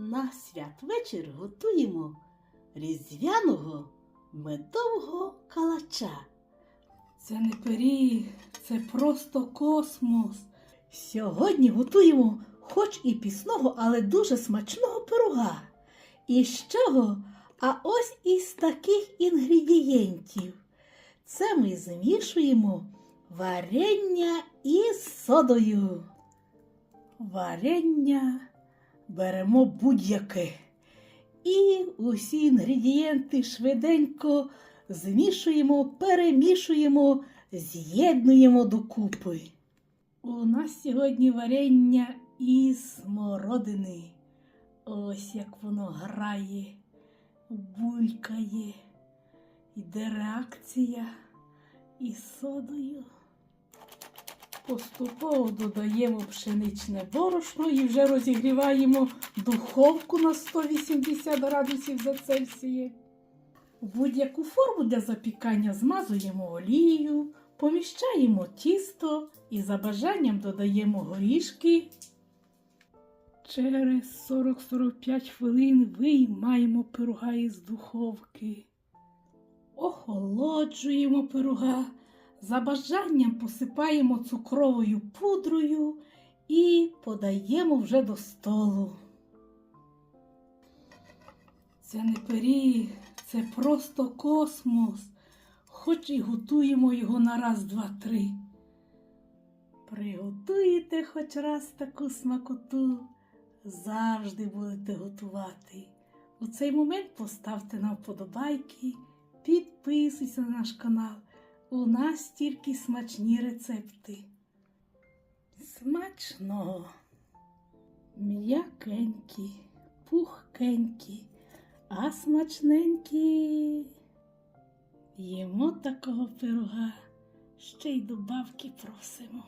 на святвечір готуємо різдвяного медового калача. Це не пиріг, це просто космос. Сьогодні готуємо хоч і пісного, але дуже смачного пирога. І з чого? А ось із таких інгредієнтів. Це ми змішуємо варення із содою. Варення беремо будь-яке. І усі інгредієнти швиденько змішуємо, перемішуємо, з'єднуємо докупи. У нас сьогодні варення із смородини. Ось як воно грає, булькає, йде реакція із содою. Поступово додаємо пшеничне борошно і вже розігріваємо духовку на 180 градусів за Цельсієм. Будь-яку форму для запікання змазуємо олією, поміщаємо тісто і за бажанням додаємо горішки. Через 40-45 хвилин виймаємо пирога із духовки. Охолоджуємо пирога. За бажанням посипаємо цукровою пудрою і подаємо вже до столу. Це не пиріг, це просто космос, хоч і готуємо його на раз, два, три. Приготуєте хоч раз таку смакоту, завжди будете готувати. У цей момент поставте на вподобайки, підписуйся на наш канал. У нас тільки смачні рецепти. Смачно. М'якенькі, пухкенькі, а смачненькі. Їмо такого пирога, ще й добавки просимо.